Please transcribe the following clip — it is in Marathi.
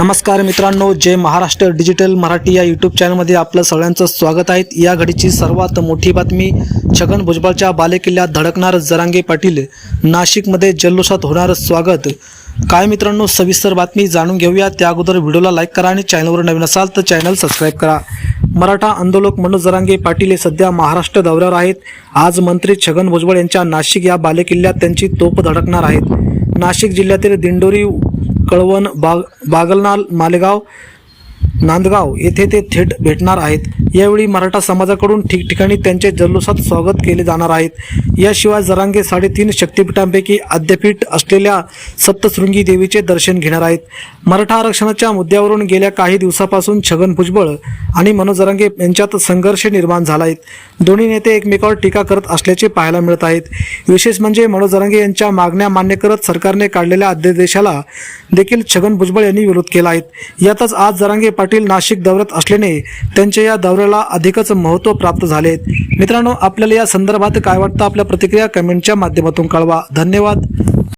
नमस्कार मित्रांनो जय महाराष्ट्र डिजिटल मराठी या यूट्यूब चॅनलमध्ये आपलं सगळ्यांचं स्वागत आहे. या घडीची सर्वात मोठी बातमी छगन भुजबळच्या बालेकिल्ल्यात धडकणार जरांगे पाटील. नाशिकमध्ये जल्लोषात होणार स्वागत. काय मित्रांनो सविस्तर बातमी जाणून घेऊया. त्या अगोदर व्हिडिओला लाईक करा आणि चॅनलवर नवीन असाल तर चॅनल सबस्क्राईब करा. मराठा आंदोलक मनोज जरांगे पाटील हे सध्या महाराष्ट्र दौऱ्यावर आहेत. आज मंत्री छगन भुजबळ यांच्या नाशिक या बालेकिल्ल्यात त्यांची तोप धडकणार आहेत. नाशिक जिल्ह्यातील दिंडोरी कळवण बाग बागलनाल मालेगाव नांदगाव येथे ते थेट भेटणार आहेत. यावेळी मराठा समाजाकडून ठिकठिकाणी त्यांचे जल्लोषात स्वागत केले जाणार आहेत. याशिवाय जरांगे साडेतीन शक्तिपीठांपैकी आद्यपीठ असलेल्या सप्तशृंगी देवीचे दर्शन घेणार आहेत. मराठा आरक्षणाच्या मुद्द्यावरून गेल्या काही दिवसापासून छगन भुजबळ आणि मनोज जरांगे यांच्यात संघर्ष निर्माण झाला आहे. दोन्ही नेते एकमेकावर टीका करत असल्याचे पाहायला मिळत आहेत. विशेष म्हणजे मनोज जरांगे यांच्या मागण्या मान्य करत सरकारने काढलेल्या अध्यादेशाला देखील छगन भुजबळ यांनी विरोध केला आहे. यातच आज जरांगे पाटील नाशिक दौऱ्यात असल्याने त्यांच्या या दौऱ्याला अधिकच महत्त्व प्राप्त झाले आहेत मित्रांनो आपल्याला या संदर्भात काय वाटतं? आपल्या प्रतिक्रिया कमेंटच्या माध्यमातून कळवा. धन्यवाद.